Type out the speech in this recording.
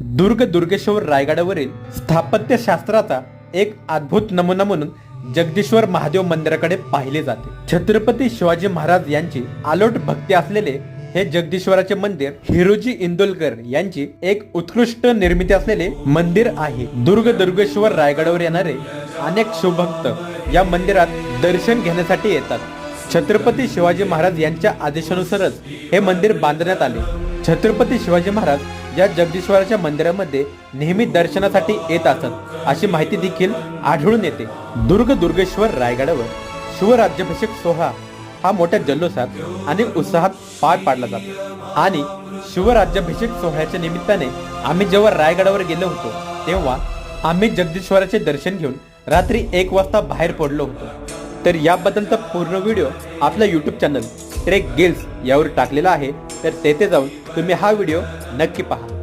दुर्ग दुर्गेश्वर रायगडावरील स्थापत्यशास्त्राचा एक अद्भुत नमुना म्हणून जगदीश्वर महादेव मंदिराकडे पाहिले जाते. छत्रपती शिवाजी महाराज यांची आलोट भक्ती असलेले हे जगदीश्वराचे मंदिर हिरोजी इंदोलकर यांची एक उत्कृष्ट निर्मिती असलेले मंदिर आहे. दुर्ग दुर्गेश्वर रायगडावर येणारे अनेक शिवभक्त या मंदिरात दर्शन घेण्यासाठी येतात. छत्रपती शिवाजी महाराज यांच्या आदेशानुसारच हे मंदिर बांधण्यात आले. छत्रपती शिवाजी महाराज या जगदीश्वराच्या मंदिरामध्ये नेहमी दर्शनासाठी येत असत. अशी माहिती देखील आढळून येते. दुर्ग दुर्गेश्वर रायगडावर शिवराज्याभिषेक सोहळा हा मोठ्या जल्लोषात आणि उत्साहात पार पाडला जातो. आणि शिवराज्याभिषेक सोहळ्याच्या निमित्ताने आम्ही जेव्हा रायगडावर गेलो होतो तेव्हा आम्ही जगदीश्वराचे दर्शन घेऊन रात्री एक वाजता बाहेर पडलो होतो. तर याबद्दलचा पूर्ण व्हिडिओ आपल्या यूट्यूब चॅनल ट्रेक गिल्स यावर टाकलेला आहे तर तेथे जाऊन तुम्ही हा व्हिडिओ नक्की पहा.